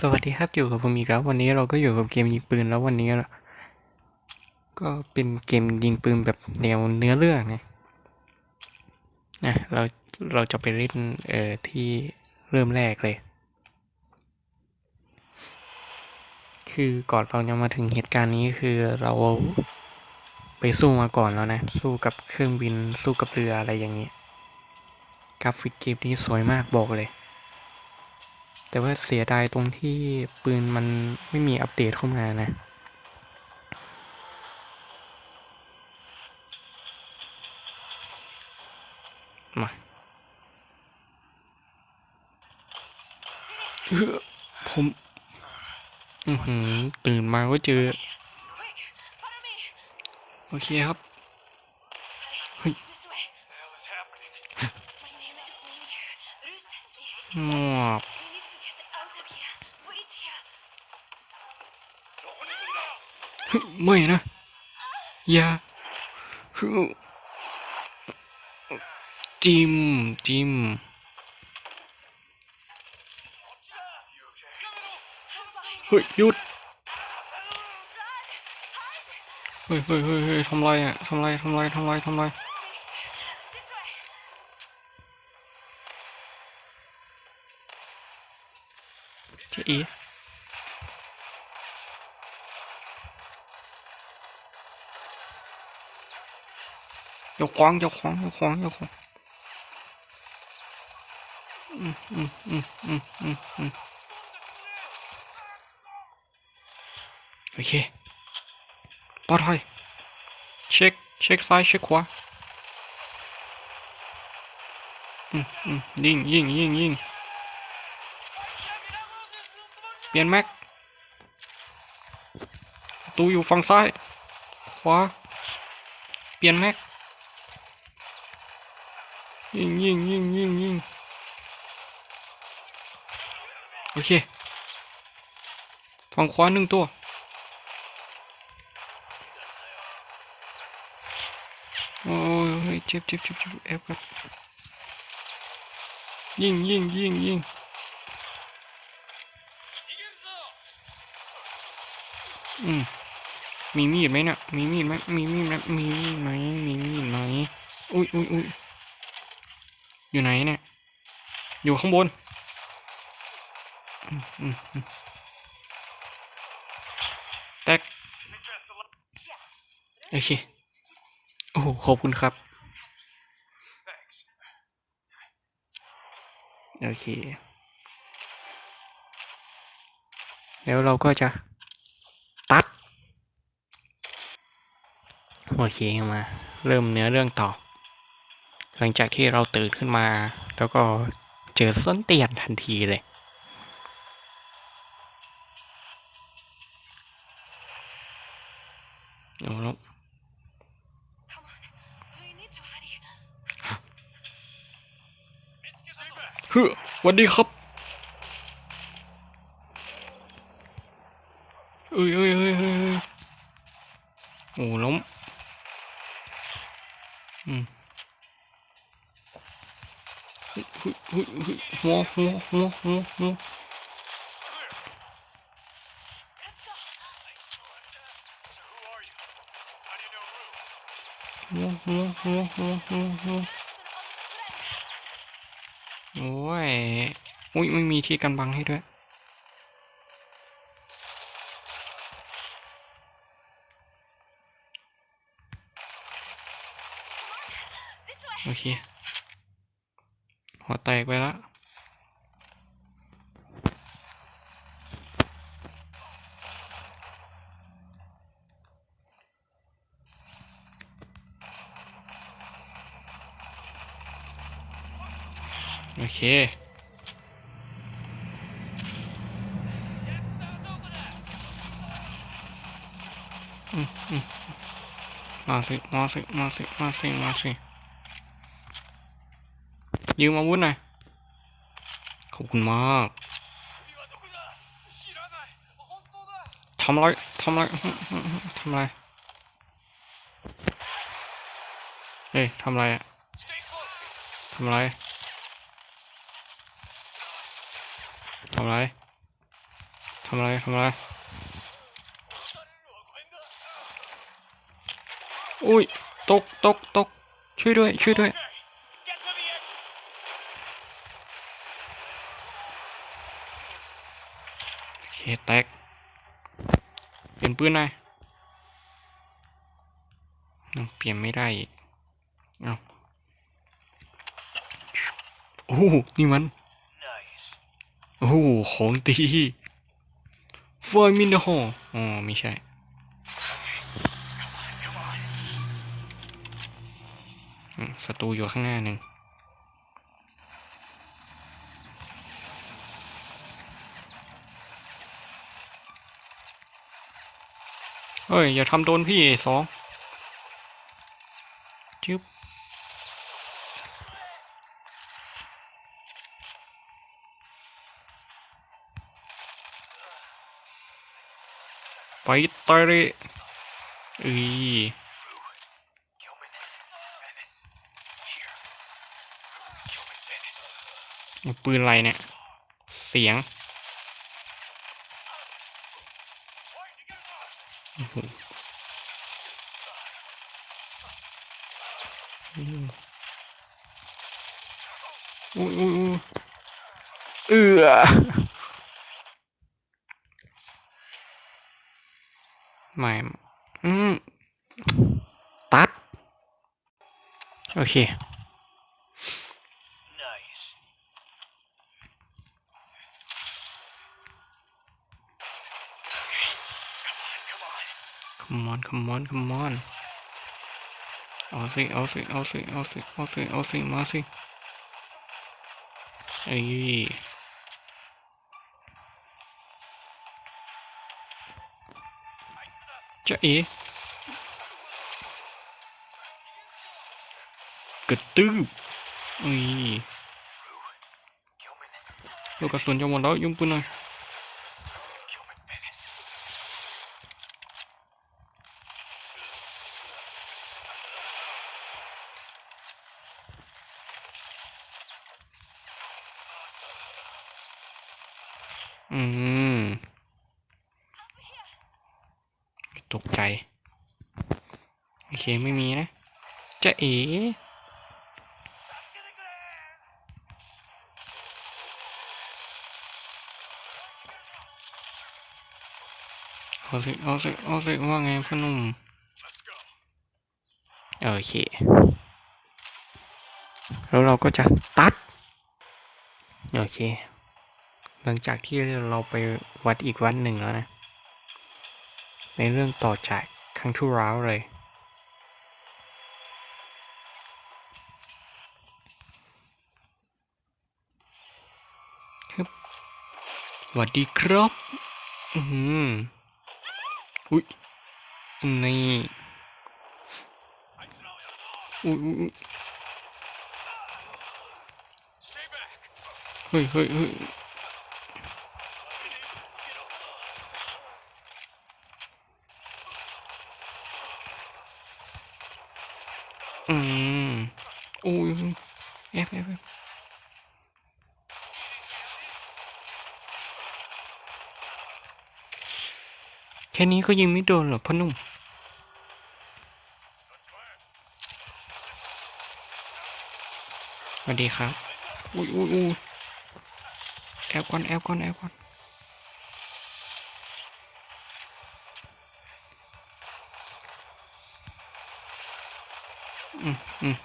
สวัสดีครับอยู่กับผมอีกแล้ววันนี้เราก็อยู่กับเกมยิงปืนแล้ววันนี้ก็เป็นเกมยิงปืนแบบแนวเนื้อเรื่องนะนะเราเราจะไปเล่นเอ่อที่เริ่มแรกเลย คือก่อนเราจะมาถึงเหตุการณ์นี้คือเราไปสู้มาก่อนแล้วนะ สู้กับเครื่องบินสู้กับเรืออะไรอย่างนี้กราฟิกเกมนี้สวยมากบอกเลย แต่ว่าเสียดายตรงที่ปืนมันไม่มีอัปเดตเข้ามานะ มาผมอือหือตื่นมาก็เจอ โอเคครับ Hey, Hey. this ไม่นะ อย่าฮึจิมจิมเฮ้ยหยุดเฮ้ยเฮ้ยเฮ้ยเฮ้ยทำไรอะทำไรทำไรทำไรทำไรเจ๊อี ย่าขวางอย่าขวางอย่าขวางอย่าขวางอืมอืมอืมอืมอืมอืมโอเคปลอดภัยเช็คเช็คซ้ายเช็คขวาอืมอืมยิงยิงยิงยิงเปลี่ยนแม็กตูอยู่ฝั่งซ้าย ขวา เปลี่ยนแม็ก ยิงยิงยิงยิงยิงโอเคฝั่งขวาหนึ่งตัวโอ้ยเฮ้ยเจ็บเจ็บเจ็บเจ็บแอบกันยิงยิงยิงยิงอืมมีมีดไหมเนี่ยมีมีดไหมมีมีดไหมมีมีดไหมมีมีดไหมอุ้ยอุ้ยอุ้ย อยู่ไหนเนี่ย อยู่ข้างบนอืมอืมอืมแตกโอเค โอ้โห ขอบคุณครับ โอเค แล้วเราก็จะตัด โอเคมา เริ่มเนื้อเรื่องต่อ ลังจากที่เราตื่นขึ้นมา แล้วก็เจอส้นเตียนทันทีเลยเอาแล้ว Come on. We need to hurry. Stay back. เฮ้ยสวัสดีครับเอ้ยเอ้ยเอ้ยเอ้ยเอ้ยโอ้ล้ม หัวหัวหัวหัวหัวโอ้ย อุ้ยไม่มีที่กันบังให้ด้วย โอเค หัวแตกไปแล้วโอเคอืมอืมมาสิมาสิมาสิมาสิมาสิ ยืมอาวุธหน่อย ขอบคุณมากทำไรทำไรทำไรเฮ้ยทำไรอะทำไรทำไรทำไรทำไรอุ้ยตกตกตกช่วยด้วย ช่วยด้วย คแตกเปลี่ยนปืนหน่อยเปลี่ยนไม่ได้อีกเอาโอ้นี่มัน Nice. โอ้ของตีไฟมินเดอร์ฮออ๋อไม่ใช่ศัตรูอยู่ข้างหน้าหนึ่ง เฮ้ย อย่าทำโดนพี่สองจึ๊บไปตายเลยอีปืนอะไรเนี่ย เสียง โอ้โหอืมอุ้ยอุ้ยอุ้ยเอือไม่ อืม ตัด โอเค Nice. Come on, come on. come on come on come on เอาสิเอาสิเอาสิเอาสิ เอาสิ เอาสิ มาสิเอ้ยจะเอ๋กระตืบอุ้ย Gilman. ลูกกระสุนจะหมดแล้วยุ่งปืนหน่อย Gilman Venice. อืม ตกใจ โอเค ไม่มีนะ จะเอ๋เอาสิเอาสิเอาสิว่าไงพ่อนุ่มโอเค แล้วเราก็จะตัด โอเค หลังจากที่เราไปวัดอีกวัดหนึ่งแล้วนะ ในเรื่องต่อจากครั้งที่แล้วเลย สวัสดีครับ อือหืออุ้ยนี่อุ้ยอุ๊ยเฮ้ยเฮ้ยเฮ้ยอืมอุ้ยอุ๊ยเอฟเอฟเอฟ ค่นี้ก็ยิงไม่โดนหรอพ่อนุ่มสวัสดีครับ อุ้ยอุ้ยอุ้ยแอบก่อนแอบก่อนแอบก่อนอืมอืม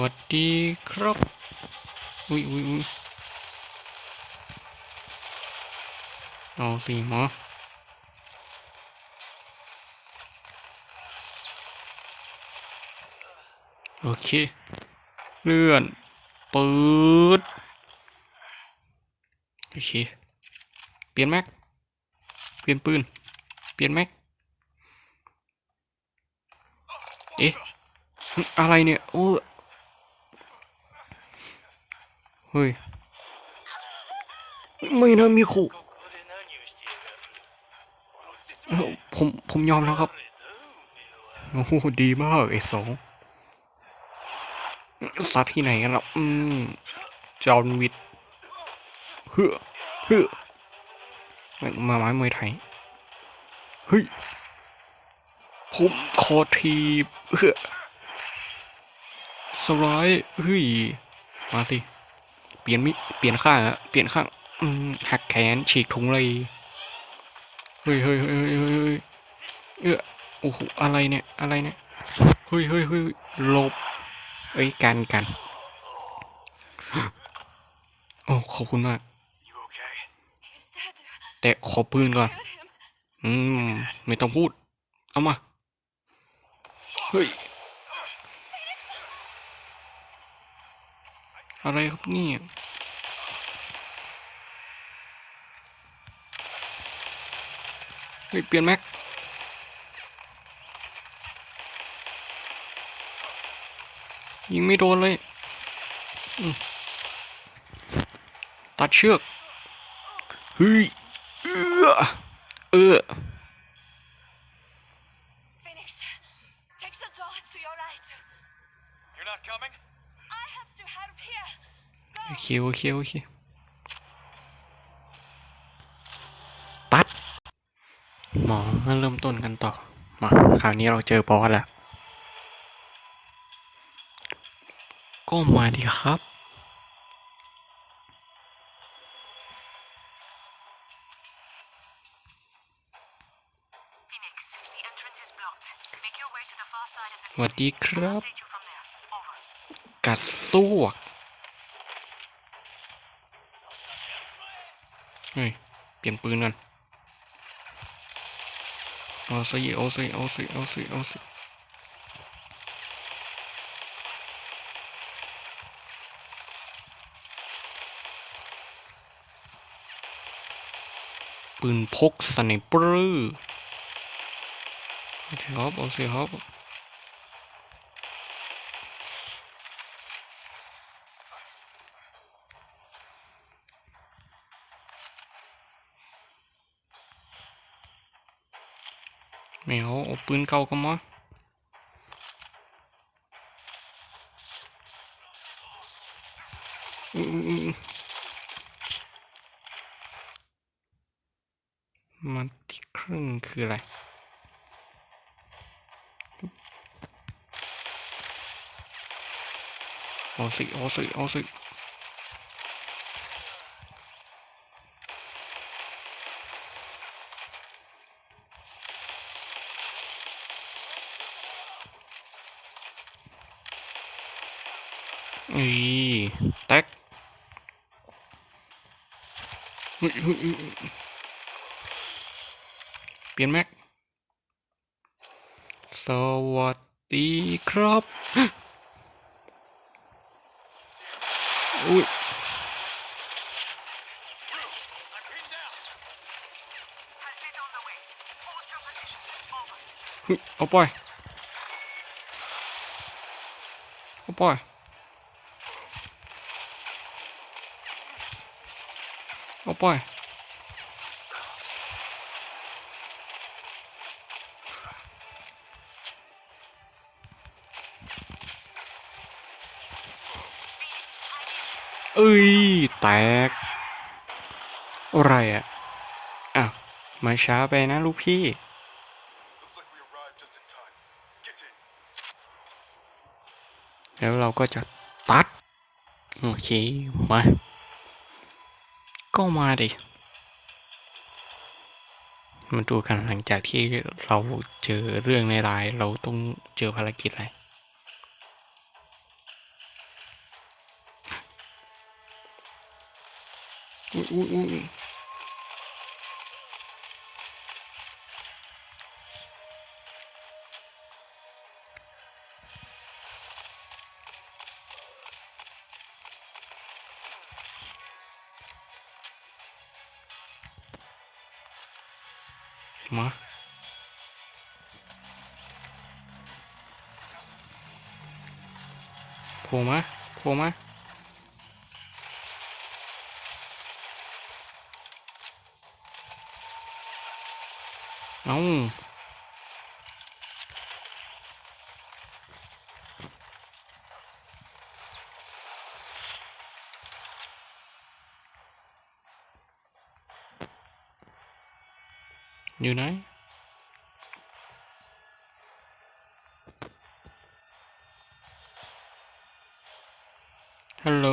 วัสดีครับ อุ้ยอุ้ยอุ้ยเอาสิหมอโอเค เลื่อนเปิดโอเค เปลี่ยนแม็ก เปลี่ยนปืน เปลี่ยนแม็ก เอ๊ะ อะไรเนี่ย โอ้ เฮ้ย ไม่นะมีขู่ Go good in a เอ้าผมผมยอมแล้วครับ โอ้โหดีมากไอ้สองสัตว์ที่ไหนกันล่ะ อืมจอห์นวิทเฮ้อเฮ้อมาไม้มวยไทย เฮ้ย ผมขอทีบเฮ้อสไลด์เฮ้ย มาสิ เปลี่ยนมิเปลี่ยนข้างอะเปลี่ยนข้างอืหักแขนฉีกถุงเลยเฮ้ยเฮ้ยเฮ้ยเฮ้ยเยออโอ้โหอะไรเนี่ยอะไรเนี่ยเฮ้ยเฮ้ยเฮ้ยหลบเอ้ยกันกันโอ้ขอบคุณมาก แต่ขอปืนก่อน อืม ไม่ต้องพูด เอามา เฮ้ย อะไรครับเนี่ยเฮ้ยเปลี่ยนแม็กยิงไม่โดนเลยอืมตัดเชือกเฮ้ยเออเออ Phoenix, take the door to your right. You're not coming? I have to help here. โอเคโอเคโอเคตัด หมอมาเริ่มต้นกันต่อ มาคราวนี้เราเจอบอสแล้วก็มาดีครับ Phoenix, the entrance is blocked. Make your way to the far side of the สวัสดีครับ ดซวกเฮ้ยเปลี่ยนปืนกันเอาสิเอาสิเอาสิเอาสิเอาสิปืนพกสไนเปอร์เอาสิครับเอาสิครับ ไม่เอาเอาปืนเก่าก็มาอืมอืมอืมมันที่ครึ่งคืออะไร เอาสิ เอาสิ เอาสิ อุ้ยแท็กเปลี่ยนแม็ก สวัสดีครับ อุ้ยเอาไปเอาไป เอาไปเอ้ย แตก อะไรอะอ้าวมาช้าไปนะลูกพี่ Looks like we arrived just in time. Get in. แล้วเราก็จะตัด โอเค มา ก็มาดิ มาดูกันหลังจากที่เราเจอเรื่องในราย เราต้องเจอภารกิจอะไรอุ้ยอุ้ย โผล่มาโผล่มาเอาอยู่ไหน ฮัลโหล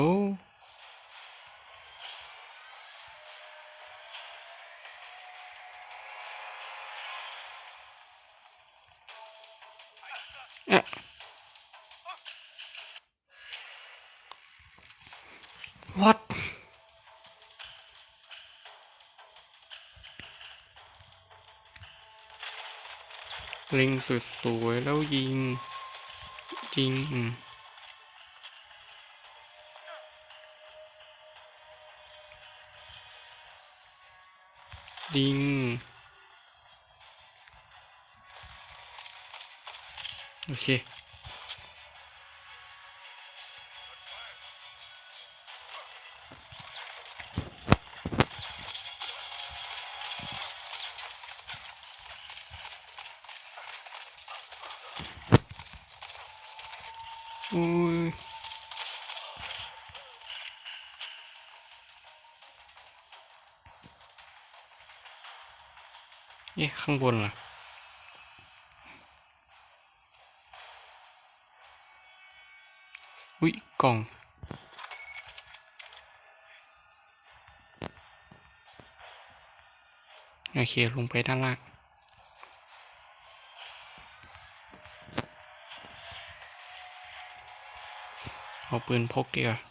เอ๊ะ what ล็งสุดสวยแล้วยิงยิง อืม ดิง โอเค ข้างบนล่ะอุ้ยกล่อง โอเค ลงไปด้านล่างเอาปืนพกดีกว่า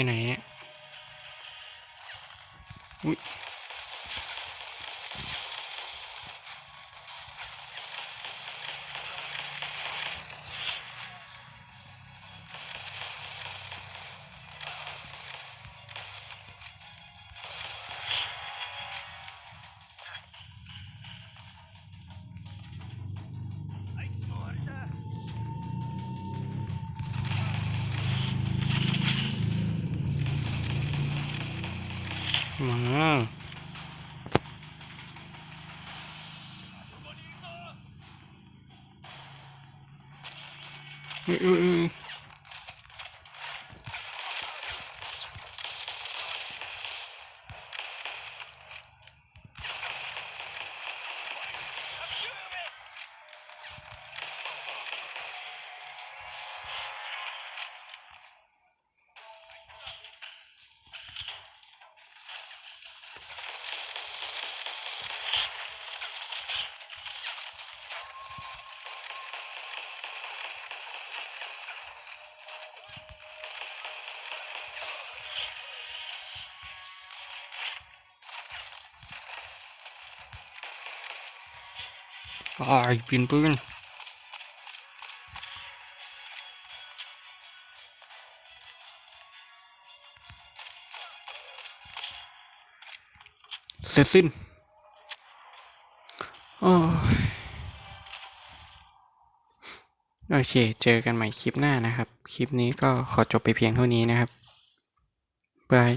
ไปไหนเนี่ยอุ้ย อุ้ยอุ้ อ้ายปีนปืนเสร็จสิ้นโอ้โอเค เจอกันใหม่คลิปหน้านะครับ คลิปนี้ก็ขอจบไปเพียงเท่านี้นะครับ บาย